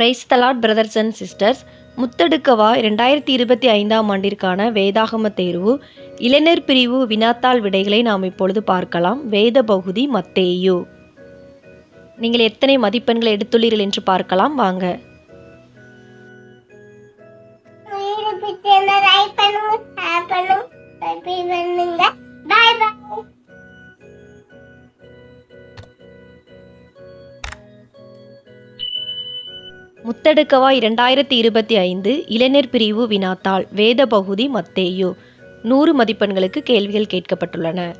Praise the lord brothers and sisters. முத்தடுக்கவா இரண்டாயிரத்தி இருபத்தி ஐந்தாம் ஆண்டிற்கான வேதாகம தேர்வு. இளைஞர் பிரிவு வினாத்தாள் விடைகளை நாம் இப்பொழுது பார்க்கலாம். வேத பகுதி மத்தேயு. நீங்கள் எத்தனை மதிப்பெண்களை எடுத்துள்ளீர்கள் என்று பார்க்கலாம். வாங்க. பண்ணுங்க. முத்தடுக்கவா இரண்டாயிரத்தி இருபத்தி ஐந்து இளைஞர் பிரிவு வினாத்தாள் வேத பகுதி மத்தேயு. நூறு மதிப்பெண்களுக்கு கேள்விகள் கேட்கப்பட்டுள்ளன.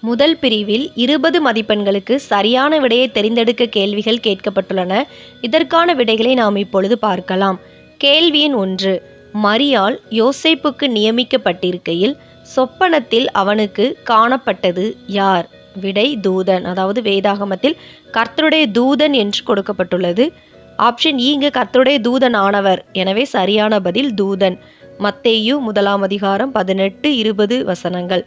முதல் பிரிவில் இருபது மதிப்பெண்களுக்கு சரியான விடையை தெரிந்தெடுக்க கேள்விகள் கேட்கப்பட்டுள்ளன. இதற்கான விடைகளை நாம் இப்பொழுது பார்க்கலாம். கேள்வியின் ஒன்று. மரியால் யோசைப்புக்கு நியமிக்கப்பட்டிருக்கையில் சொப்பனத்தில் அவனுக்கு காணப்பட்டது யார்? விடை தூதன் அதாவது வேதாகமத்தில் கர்த்தருடைய தூதன் என்று கொடுக்கப்பட்டுள்ளது. ஆப்ஷன் இ கர்த்தருடைய தூதன் ஆனவர் எனவே சரியான பதில் தூதன். மத்தேயு முதலாம் அதிகாரம் பதினெட்டு இருபது வசனங்கள்.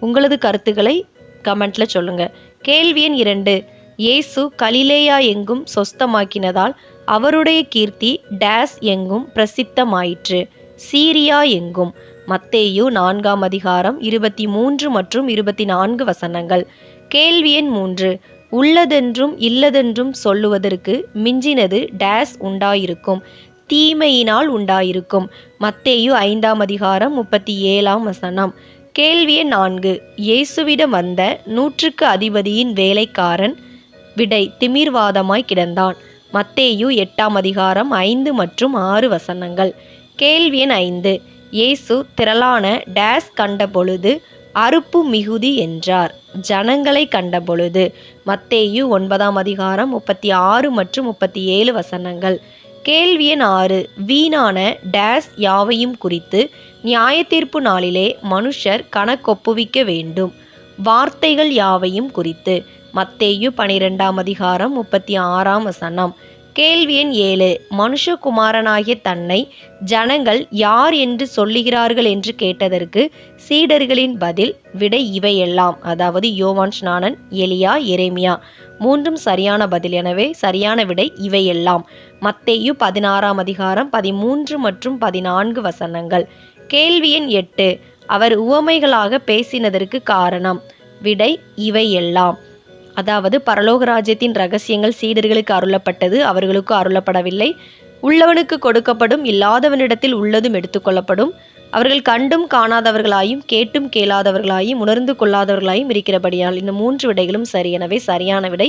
உங்களது கருத்துக்களை கமெண்ட்ல சொல்லுங்க. கேள்வி எண் இரண்டு. இயேசு கலிலேயா எங்கும் சொஸ்தமாக்கினதால் அவருடைய கீர்த்தி டேஸ் எங்கும் பிரசித்தமாயிற்று. சீரியா எங்கும். மத்தேயு நான்காம் அதிகாரம் இருபத்தி மூன்று மற்றும் இருபத்தி நான்கு வசனங்கள். கேள்வி எண் மூன்று. உள்ளதென்றும் இல்லதென்றும் சொல்லுவதற்கு மிஞ்சினது டேஸ் உண்டாயிருக்கும் தீமையினால் உண்டாயிருக்கும். மத்தேயு ஐந்தாம் அதிகாரம் முப்பத்தி ஏழாம் வசனம். கேள்வி நான்கு. இயேசுவிடம் வந்த நூற்றுக்கு அதிபதியின் வேலைக்காரன் விடை திமிர்வாதமாய் கிடந்தான். மத்தேயு எட்டாம் அதிகாரம் ஐந்து மற்றும் ஆறு வசனங்கள். கேள்வி எண் ஐந்து. இயேசு திரளான டேஸ் கண்டபொழுது அறுப்பு மிகுதி என்றார். ஜனங்களை கண்டபொழுது மத்தேயு ஒன்பதாம் அதிகாரம் முப்பத்தி ஆறு மற்றும் முப்பத்தி ஏழு வசனங்கள். கேள்வி எண் ஆறு. வீணான டேஸ் யாவையும் குறித்து நியாயத்தீர்ப்பு நாளிலே மனுஷர் கணக்கொப்புவிக்க வேண்டும். வார்த்தைகள் யாவையும் குறித்து. மத்தேயு பனிரெண்டாம் அதிகாரம் முப்பத்தி ஆறாம் வசனம். கேள்வி எண் ஏழு. மனுஷகுமாரனாகிய தன்னை ஜனங்கள் யார் என்று சொல்லுகிறார்கள் என்று கேட்டதற்கு சீடர்களின் பதில் விடை இவையெல்லாம். அதாவது யோவான் ஸ்நானன் எலியா எரேமியா. மூன்றும் சரியான பதில். எனவே சரியான விடை இவையெல்லாம். மத்தேயு பதினாறாம் அதிகாரம் பதிமூன்று மற்றும் பதினான்கு வசனங்கள். கேள்வி எண் எட்டு. அவர் உவமைகளாக பேசினதற்கு காரணம் விடை இவையெல்லாம். அதாவது பரலோக ராஜ்யத்தின் ரகசியங்கள் சீடர்களுக்கு அருளப்பட்டது அவர்களுக்கு அருளப்படவில்லை. உள்ளவனுக்கு கொடுக்கப்படும் இல்லாதவனிடத்தில் உள்ளதும் எடுத்துக்கொள்ளப்படும் அவர்கள் கண்டும் காணாதவர்களாயும் கேட்டும் கேளாதவர்களாயும் உணர்ந்து கொள்ளாதவர்களாயும் இருக்கிறபடியால் இந்த மூன்று விடைகளும் சரி. எனவே சரியான விடை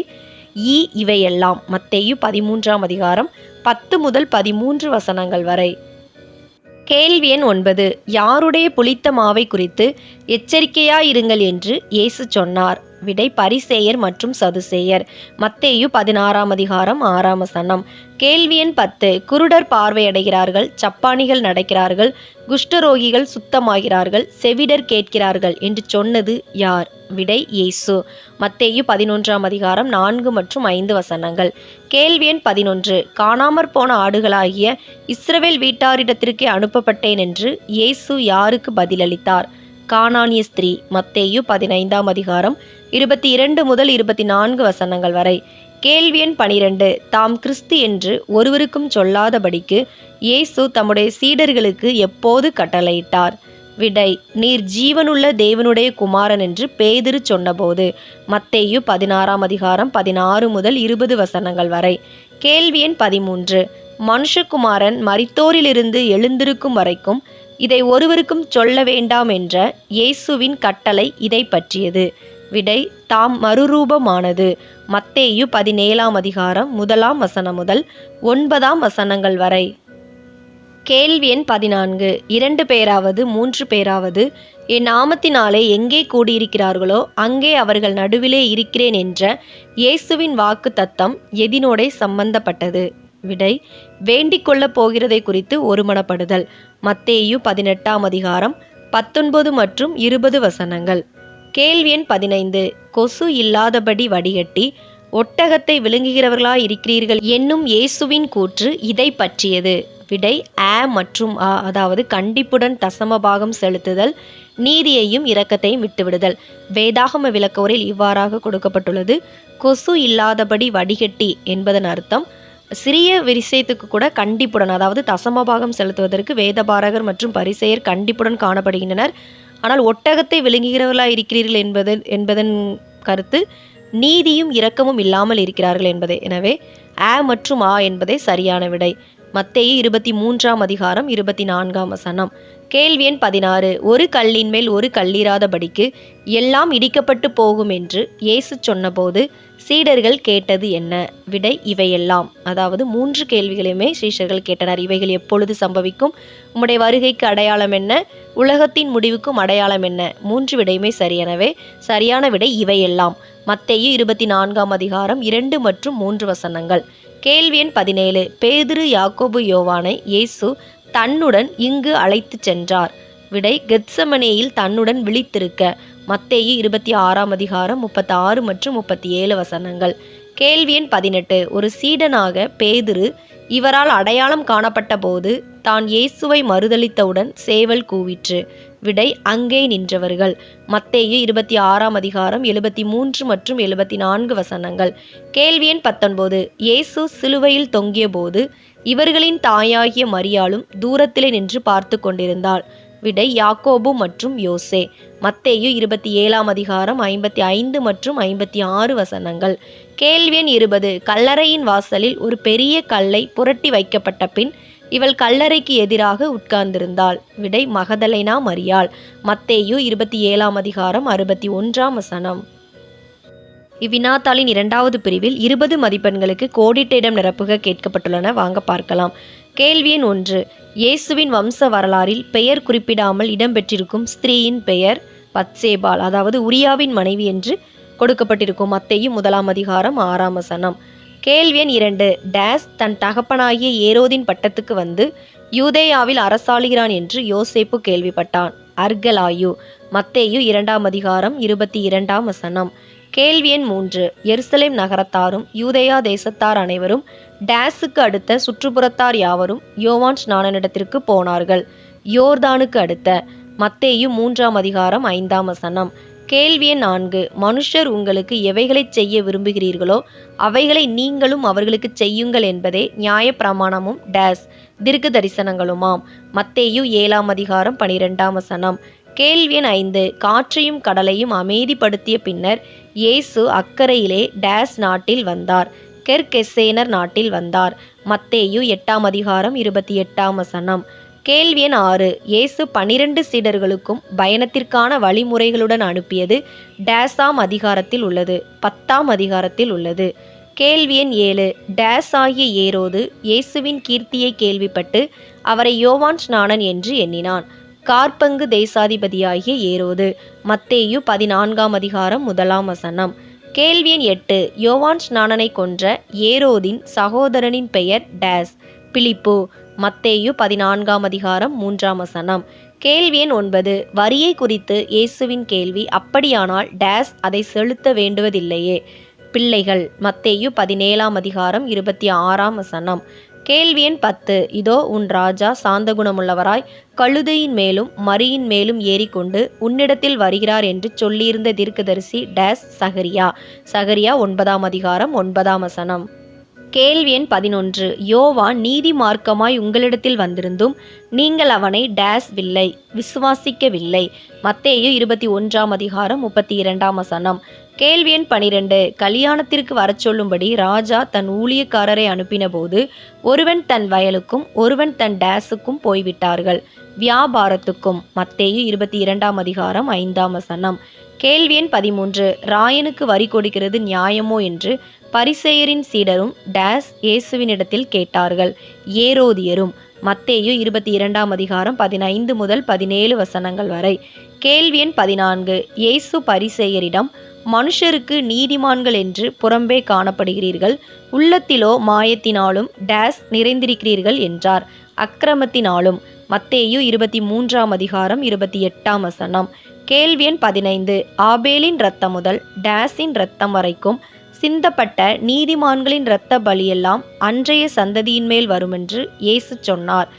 ஈ இவையெல்லாம். மத்தேயு பதிமூன்றாம் அதிகாரம் பத்து முதல் பதிமூன்று வசனங்கள் வரை. கேள்வி எண் ஒன்பது. யாருடைய புளித்த மாவை குறித்து எச்சரிக்கையாயிருங்கள் என்று இயேசு சொன்னார். விடை பரிசேயர் மற்றும் சதுசேயர். மத்தேயு பதினாறாம் அதிகாரம் ஆறாம் வசனம். கேள்வி எண் பத்து. குருடர் பார்வையடைகிறார்கள் சப்பானிகள் நடக்கிறார்கள் குஷ்டரோகிகள் சுத்தமாகிறார்கள் செவிடர் கேட்கிறார்கள் என்று சொன்னது யார்? விடை இயேசு. மத்தேயு பதினொன்றாம் அதிகாரம் நான்கு மற்றும் ஐந்து வசனங்கள். கேள்வி எண் பதினொன்று. காணாமற் போன ஆடுகளாகிய இஸ்ரவேல் வீட்டாரிடத்திற்கே அனுப்பப்பட்டேன் என்று இயேசு யாருக்கு பதிலளித்தார்? காணானிய ஸ்திரீ. மத்தேயு பதினைந்தாம் அதிகாரம் இருபத்தி இரண்டு முதல் இருபத்தி நான்கு வசனங்கள் வரை கேள்வி எண் பனிரெண்டு தாம் கிறிஸ்து என்று ஒருவருக்கும் சொல்லாதபடிக்கு இயேசு தம்முடைய சீடர்களுக்கு எப்போது கட்டளையிட்டார்? விடை நீர் ஜீவனுள்ள தேவனுடைய குமாரன் என்று பேதிரு சொன்னபோது மத்தேயு பதினாறாம் அதிகாரம் பதினாறு முதல் இருபது வசனங்கள் வரை கேள்வி எண் பதிமூன்று மனுஷகுமாரன் மரித்தோரிலிருந்து எழுந்திருக்கும் வரைக்கும் இதை ஒருவருக்கும் சொல்ல வேண்டாம் என்ற இயேசுவின் கட்டளை இதை பற்றியது விடை தாம் மறுரூபமானது. மத்தேயு பதினேழாம் அதிகாரம் முதலாம் வசனம் முதல் ஒன்பதாம் வசனங்கள் வரை. கேள்வி எண் பதினான்கு. இரண்டு பேராவது மூன்று பேராவது என் நாமத்தினாலே எங்கே கூடியிருக்கிறார்களோ அங்கே அவர்கள் நடுவிலே இருக்கிறேன் என்ற இயேசுவின் வாக்கு தத்தம் எதினோடே சம்பந்தப்பட்டது. விடை வேண்டிக் கொள்ளப் போகிறதை குறித்து ஒருமனப்படுதல் மத்தேயு பதினெட்டாம் அதிகாரம் பத்தொன்பது மற்றும் இருபது வசனங்கள். கேள்வி எண் பதினைந்து. கொசு இல்லாதபடி வடிகட்டி ஒட்டகத்தை விழுங்குகிறவர்களாய் இருக்கிறீர்கள் என்னும் இயேசுவின் கூற்று இதை பற்றியது. விடை ஆ மற்றும் ஆ அதாவது கண்டிப்புடன் தசமபாகம் செலுத்துதல் நீதியையும் இரக்கத்தையும் விட்டுவிடுதல். வேதாகம விளக்கோரில் இவ்வாறாக கொடுக்கப்பட்டுள்ளது. கொசு இல்லாதபடி வடிகட்டி என்பதன் அர்த்தம் சிறிய விரிசயத்துக்கு கூட கண்டிப்புடன் அதாவது தசமபாகம் செலுத்துவதற்கு வேதபாரகர் மற்றும் பரிசெயர் கண்டிப்புடன் காணப்படுகின்றனர். ஆனால் ஒட்டகத்தை விழுங்குகிறவர்களாக இருக்கிறீர்கள் என்பது என்பதன் கருத்து நீதியும் இரக்கமும் இல்லாமல் இருக்கிறார்கள் என்பதே. எனவே ஆ மற்றும் ஆ என்பதே சரியான விடை. மத்தேயு இருபத்தி மூன்றாம் அதிகாரம் இருபத்தி நான்காம் வசனம். கேள்வி எண் பதினாறு. ஒரு கல்லின் மேல் ஒரு கல்லீராதபடிக்கு எல்லாம் இடிக்கப்பட்டு போகும் என்று இயேசு சொன்னபோது சீடர்கள் கேட்டது என்ன? விடை இவையெல்லாம். அதாவது மூன்று கேள்விகளையுமே சீஷர்கள் கேட்டனர். இவைகள் எப்பொழுது சம்பவிக்கும்? உம்முடைய வருகைக்கு அடையாளம் என்ன? உலகத்தின் முடிவுக்கும் அடையாளம் என்ன? மூன்று விடையுமே சரியெனவே சரியான விடை இவையெல்லாம். மத்தேயு இருபத்தி நான்காம் அதிகாரம் இரண்டு மற்றும் மூன்று வசனங்கள். கேள்வி எண் பதினேழு. பேதுரு யாக்கோபு யோவானை இயேசு தன்னுடன் இங்கு அழைத்து சென்றார். விடை கெத்சமனேயில் தன்னுடன் விழித்திருக்க. மத்தேயு இருபத்தி ஆறாம் அதிகாரம் முப்பத்தி ஆறு மற்றும் முப்பத்தி ஏழு வசனங்கள். கேள்வி எண் பதினெட்டு. ஒரு சீடனாக பேதுரு இவரால் அடையாளம் காணப்பட்ட போது தான் இயேசுவை மறுதளித்தவுடன் சேவல் கூவிற்று. விடை அங்கே நின்றவர்கள். மத்தேயு இருபத்தி ஆறாம் அதிகாரம் எழுபத்தி மூன்று மற்றும் எழுபத்தி நான்கு வசனங்கள். கேள்வி எண் பத்தொன்பது. இயேசு சிலுவையில் தொங்கிய போது இவர்களின் தாயாகிய மரியாளும் தூரத்திலே நின்று பார்த்து கொண்டிருந்தாள். விடை யாக்கோபு மற்றும் யோசே. மத்தேயு இருபத்தி ஏழாம் அதிகாரம் ஐம்பத்தி ஐந்து மற்றும் ஐம்பத்தி ஆறு வசனங்கள். கேள்வி எண் இருபது. கல்லறையின் வாசலில் ஒரு பெரிய கல்லை புரட்டி வைக்கப்பட்ட பின் இவள் கல்லறைக்கு எதிராக உட்கார்ந்திருந்தாள். விடை மகதலைனா மரியாள். மத்தேயு இருபத்தி ஏழாம் அதிகாரம் அறுபத்தி ஒன்றாம் வசனம். இவ்வினாத்தாளின் இரண்டாவது பிரிவில் இருபது மதிப்பெண்களுக்கு கோடிட்ட இடம் நிரப்புக கேட்கப்பட்டுள்ளன. வாங்க பார்க்கலாம். கேள்வி எண் ஒன்று. இயேசுவின் வம்ச வரலாறில் பெயர் குறிப்பிடாமல் இடம்பெற்றிருக்கும் ஸ்திரீயின் பெயர் பத்சேபால் அதாவது உரியாவின் மனைவி என்று கொடுக்கப்பட்டிருக்கும் மத்தையும் முதலாம் அதிகாரம் ஆறாம் வசனம். கேள்வி எண் இரண்டு. டேஸ் தன் தகப்பனாகிய ஏரோதின் பட்டத்துக்கு வந்து யூதேயாவில் அரசாளுகிறான் என்று யோசேப்பு கேள்விப்பட்டான். அர்கலாயு மத்தேயு இரண்டாம் அதிகாரம் இருபத்தி இரண்டாம் வசனம். கேள்வி எண் மூன்று. எருசலேம் நகரத்தாரும் யூதேயா தேசத்தார் அனைவரும் டேஸுக்கு அடுத்த சுற்றுப்புறத்தார் யாவரும் யோவான் ஸ்நானனிடத்திற்கு போனார்கள். யோர்தானுக்கு அடுத்த மத்தேயு மூன்றாம் அதிகாரம் ஐந்தாம் வசனம். கேள்வி எண் நான்கு. மனுஷர் உங்களுக்கு எவைகளைச் செய்ய விரும்புகிறீர்களோ அவைகளை நீங்களும் அவர்களுக்கு செய்யுங்கள் என்பதே நியாய பிரமாணமும் டேஸ். திருக்கு தரிசனங்களுமாம். மத்தேயு ஏழாம் அதிகாரம் பனிரெண்டாம் வசனம். கேள்வி எண் ஐந்து. காற்றையும் கடலையும் அமைதிப்படுத்திய பின்னர் இயேசு அக்கறையிலே டேஸ் நாட்டில் வந்தார். கெர்கெசேனர் நாட்டில் வந்தார். மத்தேயு எட்டாம் அதிகாரம் இருபத்தி எட்டாம் வசனம். கேள்வி எண் ஆறு. இயேசு பனிரெண்டு சீடர்களுக்கும் பயணத்திற்கான வழிமுறைகளுடன் அனுப்பியது டேஸாம் அதிகாரத்தில் உள்ளது. பத்தாம் அதிகாரத்தில் உள்ளது. கேள்வி எண் ஏழு. டேஸ் ஆகிய ஏரோது இயேசுவின் கீர்த்தியை கேள்விப்பட்டு அவரை யோவான் ஸ்நானன் என்று எண்ணினான். கார்பங்கு தேசாதிபதியாகிய ஏரோது. மத்தேயு பதினான்காம் அதிகாரம் முதலாம் வசனம். கேள்வி எண் எட்டு. யோவான் ஸ்நானனை கொன்ற ஏரோதின் சகோதரனின் பெயர் டேஸ். பிலிப்பு மத்தேயு பதினான்காம் அதிகாரம் மூன்றாம் வசனம். கேள்வி எண் ஒன்பது. வரியை குறித்து இயேசுவின் கேள்வி அப்படியானால் டேஸ் அதை செலுத்த வேண்டுவதில்லையே? பிள்ளைகள் மத்தேயு பதினேழாம் அதிகாரம் இருபத்தி ஆறாம் வசனம். கேள்வி எண் பத்து. இதோ உன் ராஜா சாந்த குணமுள்ளவராய் கழுதையின் மேலும் மரியின் மேலும் ஏறிக்கொண்டு உன்னிடத்தில் வருகிறார் என்று சொல்லியிருந்த தீர்க்கதரிசி டேஸ் சகரியா. சகரியா ஒன்பதாம் அதிகாரம் ஒன்பதாம் வசனம். கேள்வி எண் பதினொன்று. யோவான் நீதி மார்க்கமாய் உங்களிடத்தில் வந்திருந்தும் நீங்கள் அவனை டேஸ் வில்லை விசுவாசிக்கவில்லை. மத்தேயு இருபத்தி ஒன்றாம் அதிகாரம் முப்பத்தி இரண்டாம் வசனம். கேள்வி எண் பனிரெண்டு. கல்யாணத்திற்கு வரச் சொல்லும்படி ராஜா தன் ஊழியக்காரரை அனுப்பினபோது ஒருவன் தன் வயலுக்கும் ஒருவன் தன் டேஸுக்கும் போய்விட்டார்கள். வியாபாரத்துக்கும். மத்தேயு இருபத்தி இரண்டாம் அதிகாரம் ஐந்தாம் வசனம். கேள்வி எண் பதிமூன்று. ராயனுக்கு வரி கொடுக்கிறது நியாயமோ என்று பரிசேயரின் சீடரும் டேஸ் இயேசுவினிடத்தில் கேட்டார்கள். ஏரோதியரும் மத்தேயு இருபத்தி இரண்டாம் அதிகாரம் பதினைந்து முதல் பதினேழு வசனங்கள் வரை. கேள்வி எண் பதினான்கு. இயேசு பரிசேயரிடம் மனுஷருக்கு நீதிமான்கள் என்று புறம்பே காணப்படுகிறீர்கள். உள்ளத்திலோ மாயத்தினாலும் டேஸ் நிறைந்திருக்கிறீர்கள் என்றார். அக்கிரமத்தினாலும் மத்தேயு இருபத்தி மூன்றாம் அதிகாரம் இருபத்தி எட்டாம் வசனம். கேள்வி எண் பதினைந்து. ஆபேலின் இரத்தம் முதல் டேஸின் இரத்தம் வரைக்கும் சிந்தப்பட்ட நீதிமான்களின் இரத்த பலியெல்லாம் அன்றைய சந்ததியின் மேல் வருமென்று இயேசு சொன்னார்.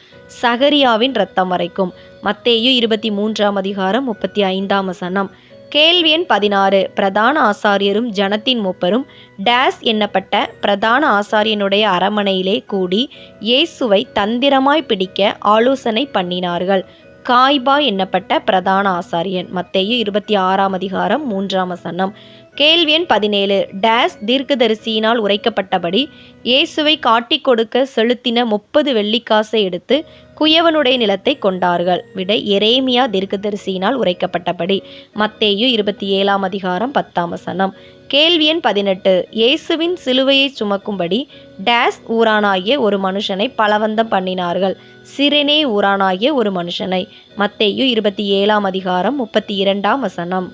சகரியாவின் இரத்தம் வரைக்கும். மத்தேயு இருபத்தி மூன்றாம் அதிகாரம் முப்பத்தி ஐந்தாம் வசனம். கேள்வி எண் பதினாறு. பிரதான ஆசாரியரும் ஜனத்தின் மூப்பரும் டேஸ் எண்ணப்பட்ட பிரதான ஆசாரியனுடைய அரமனையிலே கூடி இயேசுவை தந்திரமாய் பிடிக்க ஆலோசனை பண்ணினார்கள். காய்பா என்னப்பட்ட பிரதான ஆசாரியன்? மத்தேயு இருபத்தி ஆறாம் அதிகாரம் மூன்றாம் வசனம். கேள்வி எண் பதினேழு. டேஸ் தீர்க்கதரிசியினால் உரைக்கப்பட்டபடி இயேசுவை காட்டிக் கொடுக்க செலுத்தின முப்பது வெள்ளிக்காசை எடுத்து குயவனுடைய நிலத்தை கொண்டார்கள். விடை எரேமியா தீர்க்கதரிசியினால் உரைக்கப்பட்டபடி. மத்தேயு இருபத்தி ஏழாம் அதிகாரம் பத்தாம் வசனம். கேள்வி எண் பதினெட்டு. இயேசுவின் சிலுவையை சுமக்கும்படி டேஸ் ஊரானாகிய ஒரு மனுஷனை பலவந்தம் பண்ணினார்கள். சிரெனே ஊரானாகிய ஒரு மனுஷனை. மத்தேயு இருபத்தி ஏழாம் அதிகாரம் முப்பத்தி இரண்டாம் வசனம்.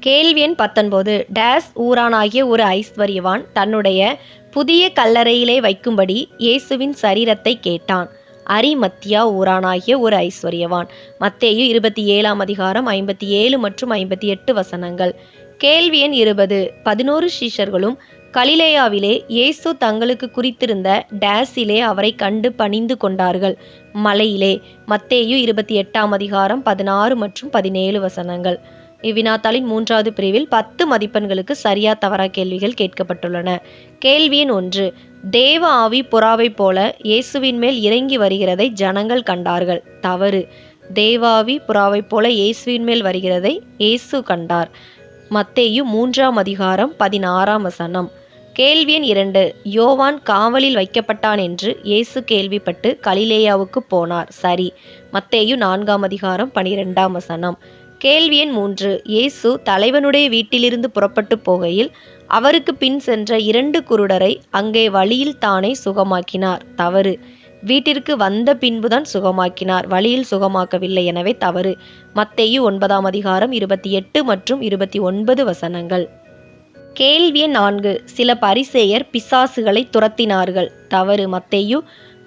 கேள்வி எண் பத்தொன்பது. டேஸ் ஊரானாகிய ஒரு ஐஸ்வர்யவான் தன்னுடைய புதிய கல்லறையிலே வைக்கும்படி இயேசுவின் சரீரத்தை கேட்டான். அரிமத்தியா ஊரானாகிய ஒரு ஐஸ்வர்யவான். மத்தேயு இருபத்தி ஏழாம் அதிகாரம் ஐம்பத்தி ஏழு மற்றும் ஐம்பத்தி எட்டு வசனங்கள். கேள்வி எண் இருபது. பதினோரு சீஷர்களும் கலிலேயாவிலே இயேசு தங்களுக்கு குறித்திருந்த டேஸிலே அவரை கண்டு பணிந்து கொண்டார்கள். மலையிலே மத்தேயு இருபத்தி எட்டாம் அதிகாரம் பதினாறு மற்றும் பதினேழு வசனங்கள். இவ்வினாத்தாளின் மூன்றாவது பிரிவில் பத்து மதிப்பெண்களுக்கு சரியா தவறா கேள்விகள் கேட்கப்பட்டுள்ளன. கேள்வியின் ஒன்று. தேவ ஆவி புறாவைப் போல இயேசுவின் மேல் இறங்கி வருகிறதை ஜனங்கள் கண்டார்கள். தவறு. தேவாவி புறாவைப் போல இயேசுவின் மேல் வருகிறதை இயேசு கண்டார். மத்தேயு மூன்றாம் அதிகாரம் பதினாறாம் வசனம். கேள்வி எண் இரண்டு. யோவான் காவலில் வைக்கப்பட்டான் என்று இயேசு கேள்விப்பட்டு கலிலேயாவுக்கு போனார். சரி. மத்தேயு நான்காம் அதிகாரம் பனிரெண்டாம் வசனம். கேள்வி எண் மூன்று. இயேசு தலைவனுடைய வீட்டிலிருந்து புறப்பட்டு போகையில் அவருக்கு பின் சென்ற இரண்டு குருடரை அங்கே வழியில் தானே சுகமாக்கினார். தவறு. வீட்டிற்கு வந்த பின்புதான் சுகமாக்கினார். வழியில் சுகமாக்கவில்லை எனவே தவறு. மத்தேயு ஒன்பதாம் அதிகாரம் இருபத்தி எட்டு மற்றும் இருபத்தி ஒன்பது வசனங்கள். கேள்வி நான்கு. சில பரிசேயர் பிசாசுகளை துரத்தினார்கள். தவறு. மத்தேயு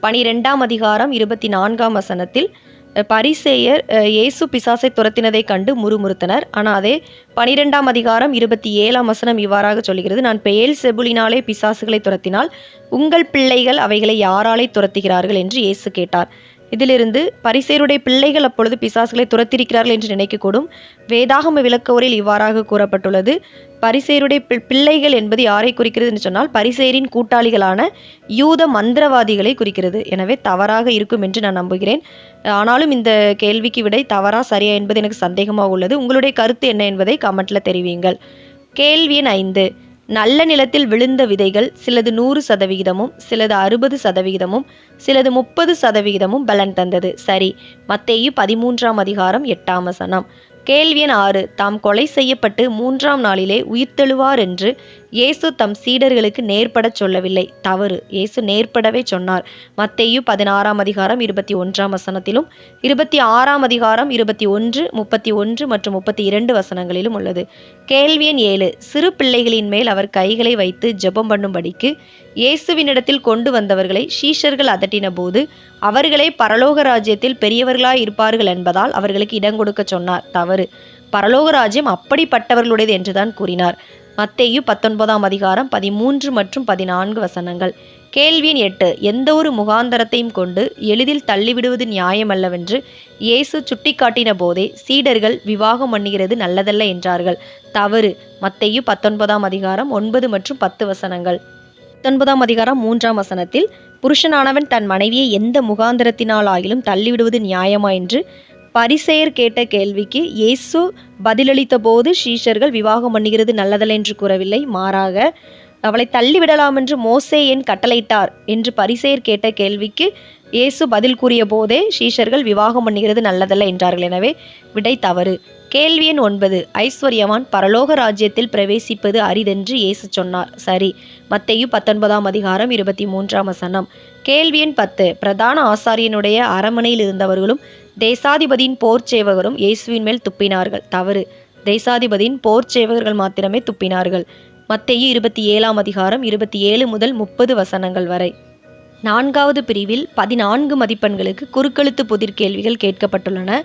பனிரெண்டாம் அதிகாரம் இருபத்தி நான்காம் வசனத்தில் பரிசேயர் இயேசு பிசாசை துரத்தினதைக் கண்டு முறுமுறுத்தனர். ஆனால் அதே பனிரெண்டாம் அதிகாரம் இருபத்தி ஏழாம் வசனம் இவ்வாறாக சொல்கிறது நான் பெயல் செபுலினாலே பிசாசுகளை துரத்தினால் உங்கள் பிள்ளைகள் அவைகளை யாராலே துரத்துகிறார்கள்? என்று இயேசு கேட்டார். இதிலிருந்து பரிசேருடைய பிள்ளைகள் அப்பொழுது பிசாசுகளை துரத்திருக்கிறார்கள் என்று நினைக்கக்கூடும். வேதாகம விளக்கோரில் இவ்வாறாக கூறப்பட்டுள்ளது பரிசேருடைய பி- பிள்ளைகள் என்பது யாரை குறிக்கிறது? என்று சொன்னால் பரிசேரின் கூட்டாளிகளான யூத மந்திரவாதிகளை குறிக்கிறது. எனவே தவறாக இருக்கும் என்று நான் நம்புகிறேன். ஆனாலும் இந்த கேள்விக்கு விடை தவறா சரியா என்பது எனக்கு சந்தேகமாக உள்ளது. உங்களுடைய கருத்து என்ன என்பதை கமெண்டில் தெரிவியுங்கள். கேள்வி எண் ஐந்து. நல்ல நிலத்தில் விழுந்த விதைகள் சிலது நூறு சதவிகிதமும் சிலது அறுபது சதவிகிதமும் சிலது முப்பது சதவிகிதமும் பலன் தந்தது. சரி மத்தேயு பதிமூன்றாம் அதிகாரம் எட்டாம் வசனம். கேள்வி எண் ஆறு. தாம் கொலை செய்யப்பட்டு மூன்றாம் நாளிலே உயிர்த்தெழுவார் என்று இயேசு தம் சீடர்களுக்கு நேர்படச் சொல்லவில்லை. தவறு. இயேசு நேர்படவே சொன்னார். மத்தேயு பதினாறாம் அதிகாரம் இருபத்தி ஒன்றாம் வசனத்திலும் இருபத்தி ஆறாம் அதிகாரம் இருபத்தி ஒன்று முப்பத்தி ஒன்று மற்றும் முப்பத்தி இரண்டு வசனங்களிலும் உள்ளது. கேள்வியன் ஏழு. சிறு பிள்ளைகளின் மேல் அவர் கைகளை வைத்து ஜெபம் பண்ணும்படிக்கு இயேசுவினிடத்தில் கொண்டு வந்தவர்களை சீஷர்கள் அதட்டின போது அவர்களே பரலோக ராஜ்யத்தில் பெரியவர்களாய் இருப்பார்கள் என்பதால் அவர்களுக்கு இடம் கொடுக்க சொன்னார். தவறு. பரலோக ராஜ்யம் அப்படிப்பட்டவர்களுடையது என்றுதான் கூறினார். மத்தேயு பத்தொன்பதாம் அதிகாரம் பதிமூன்று மற்றும் பதினான்கு வசனங்கள். கேள்வி எட்டு எந்த ஒரு முகாந்தரத்தையும் கொண்டு எளிதில் தள்ளிவிடுவது நியாயமல்லவென்று இயேசு சுட்டிக்காட்டின போதே சீடர்கள் விவாகம் பண்ணுகிறது நல்லதல்ல என்றார்கள். தவறு. மத்தேயு பத்தொன்பதாம் அதிகாரம் ஒன்பது மற்றும் பத்து வசனங்கள். பத்தொன்பதாம் அதிகாரம் மூன்றாம் வசனத்தில் புருஷனானவன் தன் மனைவியை எந்த முகாந்திரத்தினாலாயிலும் தள்ளிவிடுவது நியாயமா? என்று பரிசெயர் கேட்ட கேள்விக்கு இயேசு பதிலளித்த போது ஷீஷர்கள் விவாகம் பண்ணுகிறது நல்லதல்ல என்று கூறவில்லை. மாறாக அவளை தள்ளிவிடலாம் என்று மோசே என் கட்டளையிட்டார் என்று பரிசெயர் கேட்ட கேள்விக்கு இயேசு பதில் கூறிய போதே ஷீஷர்கள் விவாகம் பண்ணுகிறது நல்லதல்ல என்றார்கள். எனவே விடை தவறு. கேள்வி எண் ஒன்பது. ஐஸ்வர்யவான் பரலோக ராஜ்யத்தில் பிரவேசிப்பது அரிதென்று இயேசு சொன்னார். சரி. மத்தையும் பத்தொன்பதாம் அதிகாரம் இருபத்தி மூன்றாம் வசனம். கேள்வி எண் பத்து. பிரதான ஆசாரியனுடைய அரமனையில் இருந்தவர்களும் தேசாதிபதியின் போர் சேவகரும் இயேசுவின் மேல் துப்பினார்கள். தவறு. தேசாதிபதியின் போர் சேவகர்கள் மாத்திரமே துப்பினார்கள். மத்தேயு இருபத்தி ஏழாம் அதிகாரம் இருபத்தி ஏழு முதல் முப்பது வசனங்கள் வரை. நான்காவது பிரிவில் பதினான்கு மதிப்பெண்களுக்கு குறுக்கெழுத்து புதிர் கேள்விகள் கேட்கப்பட்டுள்ளன.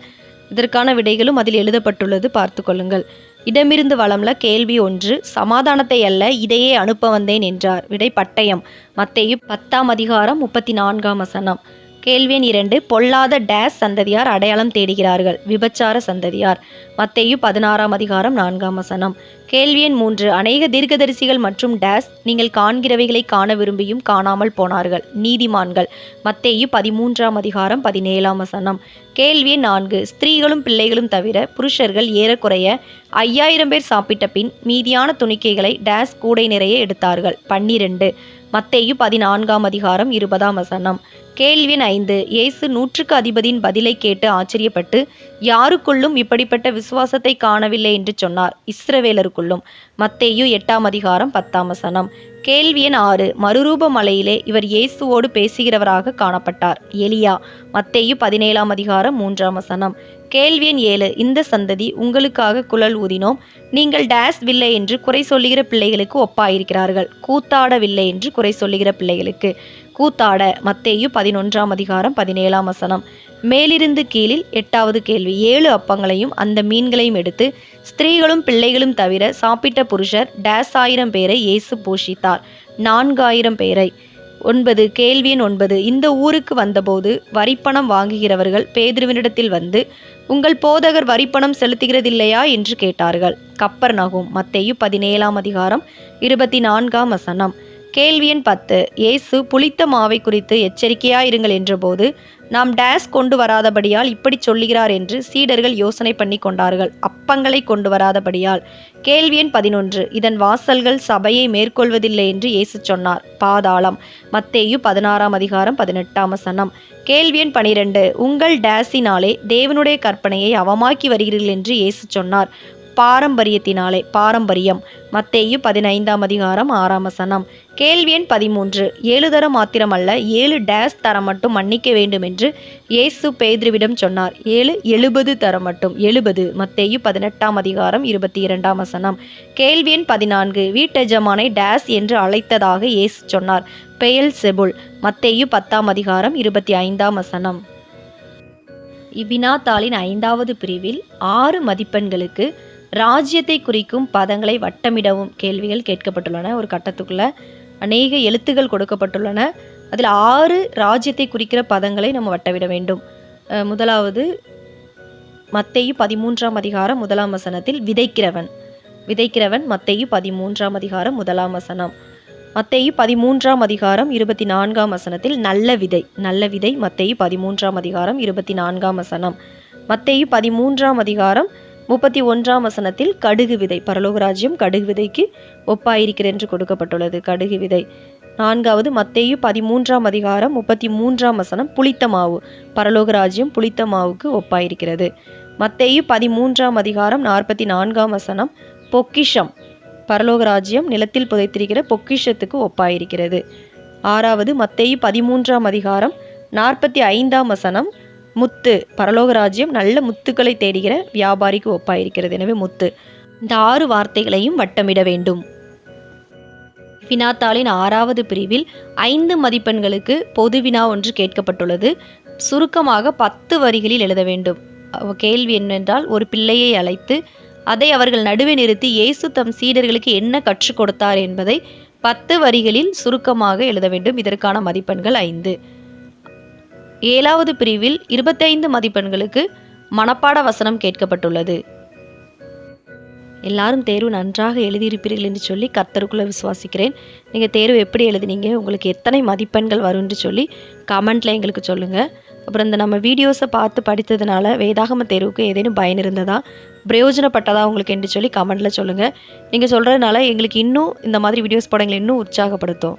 இதற்கான விடைகளும் அதில் எழுதப்பட்டுள்ளது. பார்த்து கொள்ளுங்கள். இடமிருந்து வளம்ல கேள்வி ஒன்று சமாதானத்தை அல்ல இதையே அனுப்ப வந்தேன் என்றார். விடை பட்டயம். மத்தேயு பத்தாம் அதிகாரம் முப்பத்தி நான்காம் வசனம். கேள்வி எண் இரண்டு பொல்லாத டேஸ் சந்ததியார் அடையாளம் தேடுகிறார்கள். விபச்சார சந்ததியார். மத்தேயு பதினாறாம் அதிகாரம் நான்காம் வசனம். கேள்வி எண் மூன்று. அநேக தீர்க்கதரிசிகள் மற்றும் டேஸ் நீங்கள் காண்கிறவைகளை காண விரும்பியும் காணாமல் போனார்கள். நீதிமான்கள். மத்தேயு பதிமூன்றாம் அதிகாரம் பதினேழாம் வசனம். கேள்வி எண் நான்கு. ஸ்திரீகளும் பிள்ளைகளும் தவிர புருஷர்கள் ஏறக்குறைய ஐயாயிரம் பேர் சாப்பிட்ட பின் மீதியான துணிக்கைகளை டேஸ் கூடை நிறைய எடுத்தார்கள். பன்னிரண்டு. மத்தேயு பதினான்காம் அதிகாரம் இருபதாம் வசனம். கேள்வி எண் ஐந்து. இயேசு நூற்றுக்கு அதிபதியின் பதிலை கேட்டு ஆச்சரியப்பட்டு யாருக்குள்ளும் இப்படிப்பட்ட விசுவாசத்தை காணவில்லை என்று சொன்னார். இஸ்ரவேலருக்குள்ளும். மத்தேயு எட்டாம் அதிகாரம் பத்தாம் வசனம். கேள்வி எண் ஆறு. மறுரூப மலையிலே இவர் இயேசுவோடு பேசுகிறவராக காணப்பட்டார். எலியா மத்தேயு பதினேழாம் அதிகாரம் மூன்றாம் வசனம். கேள்வி எண் ஏழு. இந்த சந்ததி உங்களுக்காக குழல் ஊதினோம். நீங்கள் டேஸ் வில்லை என்று குறை சொல்லுகிற பிள்ளைகளுக்கு ஒப்பாயிருக்கிறார்கள். கூத்தாடவில்லை என்று குறை சொல்லுகிற பிள்ளைகளுக்கு. கூத்தாட மத்தேயு பதினொன்றாம் அதிகாரம் பதினேழாம் வசனம். மேலிருந்து கீழில் எட்டாவது கேள்வி. ஏழு அப்பங்களையும் அந்த மீன்களையும் எடுத்து ஸ்திரீகளும் பிள்ளைகளும் தவிர சாப்பிட்ட புருஷர் டேஸ் ஆயிரம் பேரை இயேசு போஷித்தார். நான்காயிரம் பேரை. ஒன்பது. கேள்வி எண் ஒன்பது. இந்த ஊருக்கு வந்தபோது வரிப்பணம் வாங்குகிறவர்கள் பேதுருவினிடத்தில் வந்து உங்கள் போதகர் வரிப்பணம் செலுத்துகிறதில்லையா என்று கேட்டார்கள். கப்பர் நகும் மத்தேயு பதினேழாம் அதிகாரம் இருபத்தி நான்காம் வசனம். கேள்வி எண் பத்து. இயேசு புளித்த மாவை குறித்து எச்சரிக்கையாயிருங்கள் என்றபோது நாம் டேஸ் கொண்டு வராதபடியால் இப்படி சொல்லுகிறார் என்று சீடர்கள் யோசனை பண்ணி கொண்டார்கள். அப்பங்களை கொண்டு வராதபடியால். கேள்வி எண் பதினொன்று. இதன் வாசல்கள் சபையை மேற்கொள்வதில்லை என்று இயேசு சொன்னார். பாதாளம். மத்தேயு பதினாறாம் அதிகாரம் பதினெட்டாம் வசனம். கேள்வி எண் பனிரெண்டு. உங்கள் டேஸினாலே தேவனுடைய கற்பனையை அவமாக்கி வருகிறீர்கள் என்று இயேசு சொன்னார். பாரம்பரியத்தினாலே பாரம்பரியம். மத்தேயு பதினைந்தாம் அதிகாரம் ஆறாம் வசனம். கேள்வி எண் பதிமூன்று. ஏழு தரம் மாத்திரமல்ல ஏழு டேஸ் தரம் மட்டும் மன்னிக்க வேண்டும் என்று இயேசு பேதிருவிடம் சொன்னார். ஏழு எழுபது தரம் மட்டும். எழுபது. மத்தேயு பதினெட்டாம் அதிகாரம் இருபத்தி இரண்டாம் வசனம். கேள்வி எண் பதினான்கு. வீட்டெஜமானை டேஸ் என்று அழைத்ததாக இயேசு சொன்னார். பெயல் செபுல். மத்தேயு பத்தாம் அதிகாரம் இருபத்தி ஐந்தாம் வசனம். இவ்வினாத்தாளின் ஐந்தாவது பிரிவில் ஆறு மதிப்பெண்களுக்கு ராஜ்யத்தை குறிக்கும் பதங்களை வட்டமிடவும் கேள்விகள் கேட்கப்பட்டுள்ளன. ஒரு கட்டத்துக்குள்ள அநேக எழுத்துகள் கொடுக்கப்பட்டுள்ளன. அதில் ஆறு ராஜ்யத்தை குறிக்கிற பதங்களை நம்ம வட்டமிட வேண்டும். முதலாவது மத்தேயு பதிமூன்றாம் அதிகாரம் முதலாம் வசனத்தில் விதைக்கிறவன். விதைக்கிறவன் மத்தேயு பதிமூன்றாம் அதிகாரம் முதலாம் வசனம். மத்தேயு பதிமூன்றாம் அதிகாரம் இருபத்தி நான்காம் வசனத்தில் நல்ல விதை. நல்ல விதை மத்தேயு பதிமூன்றாம் அதிகாரம் இருபத்தி நான்காம் வசனம். மத்தேயு பதிமூன்றாம் அதிகாரம் முப்பத்தி ஒன்றாம் வசனத்தில் கடுகு விதை பரலோகராஜ்யம் கடுகு விதைக்கு ஒப்பாயிருக்கிற என்று கொடுக்கப்பட்டுள்ளது. கடுகு விதை. நான்காவது மத்தேயு பதிமூன்றாம் அதிகாரம் முப்பத்தி மூன்றாம் வசனம் புளித்த மாவு. பரலோகராஜ்யம் புளித்த மாவுக்கு ஒப்பாயிருக்கிறது. மத்தேயு பதிமூன்றாம் அதிகாரம் நாற்பத்தி நான்காம் வசனம் பொக்கிஷம். பரலோகராஜ்யம் நிலத்தில் புதைத்திருக்கிற பொக்கிஷத்துக்கு ஒப்பாயிருக்கிறது. ஆறாவது மத்தேயு பதிமூன்றாம் அதிகாரம் நாற்பத்தி ஐந்தாம் வசனம் முத்து. பரலோக ராஜ்யம் நல்ல முத்துக்களை தேடுகிற வியாபாரிக்கு ஒப்பாயிருக்கிறது. எனவே முத்து இந்த ஆறு வார்த்தைகளையும் வட்டமிட வேண்டும். வினாத்தாளின் ஆறாவது பிரிவில் ஐந்து மதிப்பெண்களுக்கு பொது வினா ஒன்று கேட்கப்பட்டுள்ளது. சுருக்கமாக பத்து வரிகளில் எழுத வேண்டும். கேள்வி என்னென்றால் ஒரு பிள்ளையை அழைத்து அதை அவர்கள் நடுவே நிறுத்தி இயேசு தம் சீடர்களுக்கு என்ன கற்றுக் கொடுத்தார் என்பதை பத்து வரிகளில் சுருக்கமாக எழுத வேண்டும். இதற்கான மதிப்பெண்கள் ஐந்து. ஏழாவது பிரிவில் இருபத்தைந்து மதிப்பெண்களுக்கு மனப்பாட வசனம் கேட்கப்பட்டுள்ளது. எல்லாரும் தேர்வு நன்றாக எழுதியிருப்பீர்கள் என்று சொல்லி கர்த்தருக்குள்ளே விசுவாசிக்கிறேன். நீங்கள் தேர்வு எப்படி எழுதினீங்க? உங்களுக்கு எத்தனை மதிப்பெண்கள் வரும்னு சொல்லி கமெண்ட்டில் எங்களுக்கு சொல்லுங்கள் அப்புறம் இந்த நம்ம வீடியோஸை பார்த்து படித்ததுனால வேதாகம தேர்வுக்கு ஏதேனும் பயன் இருந்ததா? பிரயோஜனப்பட்டதா உங்களுக்கு என்று சொல்லி கமெண்ட்டில் சொல்லுங்கள் நீங்கள் சொல்கிறதுனால எங்களுக்கு இன்னும் இந்த மாதிரி வீடியோஸ் படங்களை இன்னும் உற்சாகப்படுத்தும்.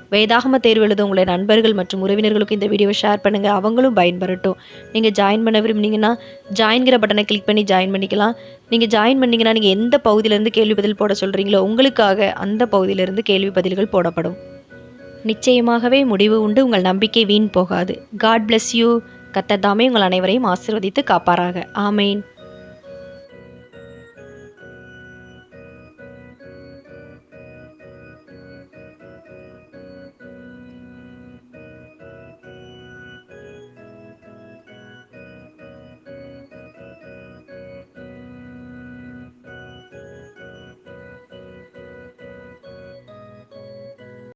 வேதாகம தேர்வு எழுத உங்களுடைய நண்பர்கள் மற்றும் உறவினர்களுக்கு இந்த வீடியோவை ஷேர் பண்ணுங்கள் அவங்களும் பயன்பெறட்டும். நீங்கள் ஜாயின் பண்ண விரும்புனீங்கன்னா ஜாயின்கிற பட்டனை கிளிக் பண்ணி ஜாயின் பண்ணிக்கலாம். நீங்கள் ஜாயின் பண்ணிங்கன்னா நீங்கள் எந்த பகுதியிலேருந்து கேள்வி பதில் போட சொல்கிறீங்களோ உங்களுக்காக அந்த பகுதியிலேருந்து கேள்வி பதில்கள் போடப்படும். நிச்சயமாகவே முடிவு உண்டு. உங்கள் நம்பிக்கை வீண் போகாது. காட் பிளஸ் யூ கத்ததாமே உங்கள் அனைவரையும் ஆசிர்வதித்து காப்பாராக. ஆமேன்.